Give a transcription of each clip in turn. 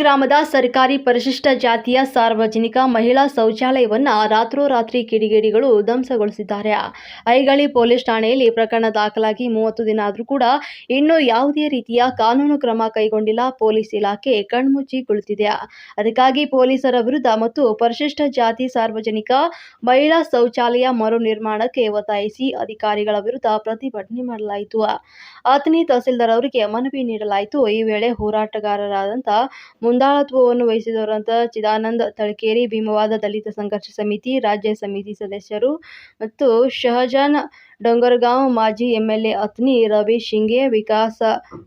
ಗ್ರಾಮದ ಸರ್ಕಾರಿ ಪರಿಶಿಷ್ಟ ಜಾತಿಯ ಸಾರ್ವಜನಿಕ ಮಹಿಳಾ ಶೌಚಾಲಯವನ್ನು ರಾತ್ರೋರಾತ್ರಿ ಕಿಡಿಗೇಡಿಗಳು ಧ್ವಂಸಗೊಳಿಸಿದ್ದಾರೆ. ಐಗಳಿ ಪೊಲೀಸ್ ಠಾಣೆಯಲ್ಲಿ ಪ್ರಕರಣ ದಾಖಲಾಗಿ ಮೂವತ್ತು ದಿನ ಆದರೂ ಕೂಡ ಇನ್ನೂ ಯಾವುದೇ ರೀತಿಯ ಕಾನೂನು ಕ್ರಮ ಕೈಗೊಂಡಿಲ್ಲ ಪೊಲೀಸ್ ಇಲಾಖೆ ಕಣ್ಮುಚ್ಚಿ ಕುಳಿತಿದೆ. ಅದಕ್ಕಾಗಿ ಪೊಲೀಸರ ವಿರುದ್ಧ ಮತ್ತು ಪರಿಶಿಷ್ಟ ಜಾತಿ ಸಾರ್ವಜನಿಕ ಮಹಿಳಾ ಶೌಚಾಲಯ ಮರು ನಿರ್ಮಾಣಕ್ಕೆ ಒತ್ತಾಯಿಸಿ ಅಧಿಕಾರಿಗಳ ವಿರುದ್ಧ ಪ್ರತಿಭಟನೆ ಮಾಡಲಾಯಿತು. ಆತನಿ ತಹಸೀಲ್ದಾರ್ ಅವರಿಗೆ ಮನವಿ ನೀಡಲಾಯಿತು. ಈ ವೇಳೆ ಹೋರಾಟಗಾರರಾದಂಥ ಮುಂದಾಳತ್ವವನ್ನು ವಹಿಸಿದವರಂತ ಚಿದಾನಂದ ತಳಕೇರಿ, ಭೀಮವಾದ ದಲಿತ ಸಂಘರ್ಷ ಸಮಿತಿ, ರಾಜ್ಯ ಸಮಿತಿ ಸದಸ್ಯರು ಮತ್ತು ಶಹಜಾನ್ ಡೊಂಗರಗಾಂವ್ ಮಾಜಿ ಎಂಎಲ್ಎ ಅತ್ನಿ ರವಿ ಶಿಂಗೆ, ವಿಕಾಸ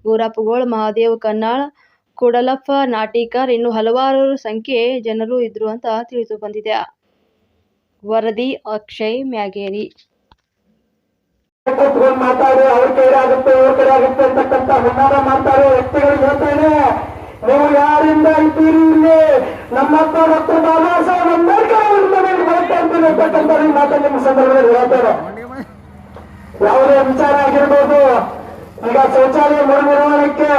ಗೋರಾಪುಗೋಳ್ ಮಹಾದೇವ್ ಕನ್ನಾಳ್, ಕುಡಲಪ್ಪ ನಾಟಿಕರ್ ಇನ್ನು ಹಲವಾರು ಸಂಖ್ಯೆ ಜನರು ಇದ್ರು ಅಂತ ತಿಳಿದು ಬಂದಿದೆ. ವರದಿ ಅಕ್ಷಯ್ ಮ್ಯಾಗೇರಿ. ಮಾತಾಡಿ, ಅವ್ರ ಕೈಲಿ ಆಗುತ್ತೆ ಇವ್ರ ಕಡೆ ಆಗುತ್ತೆ ಅಂತಕ್ಕಂಥ ಯಾರಿಂದ ಇದ್ದೀರಿ ಇಲ್ಲಿ ನಮ್ಮಪ್ಪ ಡಾಕ್ಟರ್ ಬಾಬಾ ಸಾಹೇಬ್ ಅಂಬೇಡ್ಕರ್ ಅವ್ರ ಮನೆಗೆ ಬರುತ್ತೆ ಅಂತೀನಿ ಅಂತಕ್ಕಂಥ ನಿಮ್ಮ ಸಂದರ್ಭದಲ್ಲಿ ಹೇಳ್ತಾರೆ ಯಾವುದೇ ವಿಚಾರ ಆಗಿರ್ಬೋದು, ಈಗ ಶೌಚಾಲಯ ಮರು ನಿರ್ಮಾಣಕ್ಕೆ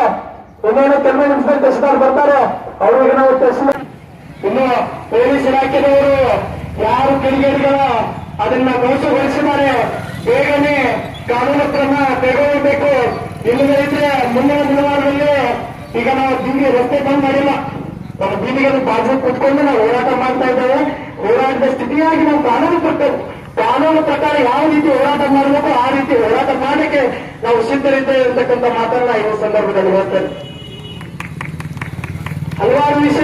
ಇನ್ನೇನು ಕೆಲವೇ ನಿಮಿಷದಲ್ಲಿ ತಹಸೀಲ್ದಾರ್ ಬರ್ತಾರೆ, ಅವ್ರಿಗೆ ನಾವು ತಹಸೀಲ್ದಾರ್ ಇನ್ನು ಪೊಲೀಸ್ ಇಲಾಖೆದವರು ಯಾರು ಕಿಡಿಗೇಡಿಗಳ ಅದನ್ನ ಮೋಸಗೊಳಿಸಿದ್ದಾರೆ. ಬೇಗನೆ ಕಾನೂನು ಕ್ರಮ ಕೈಗೊಳ್ಳಬೇಕು. ಇಲ್ಲದೇ ಇದ್ರೆ ಮುಂದಿನ ದಿನಮಾನದಲ್ಲಿ ಈಗ ನಾವು ಬೀದಿ ರಸ್ತೆ ಬಂದ್ ಮಾಡಿಲ್ಲ. ನಮ್ಮ ಬೀದಿಗೆ ಬಾಜು ಕುತ್ಕೊಂಡು ನಾವು ಹೋರಾಟ ಮಾಡ್ತಾ ಇದ್ದೇವೆ. ಹೋರಾಟದ ಸ್ಥಿತಿಯಾಗಿ ನಾವು ಕಾನೂನು ಕೊಟ್ಟೆವು ಕಾನೂನು ಪ್ರಕಾರ ಯಾವ ರೀತಿ ಹೋರಾಟ ಮಾಡಬೇಕು, ಆ ರೀತಿ ಹೋರಾಟ ಮಾಡಲಿಕ್ಕೆ ನಾವು ಸಿದ್ಧರಿದ್ದೇವೆ ಇರತಕ್ಕಂಥ ಮಾತನ್ನ ಈ ಸಂದರ್ಭದಲ್ಲಿ ಹೇಳ್ತೇನೆ. ಹಲವಾರು ಆದ್ರೆ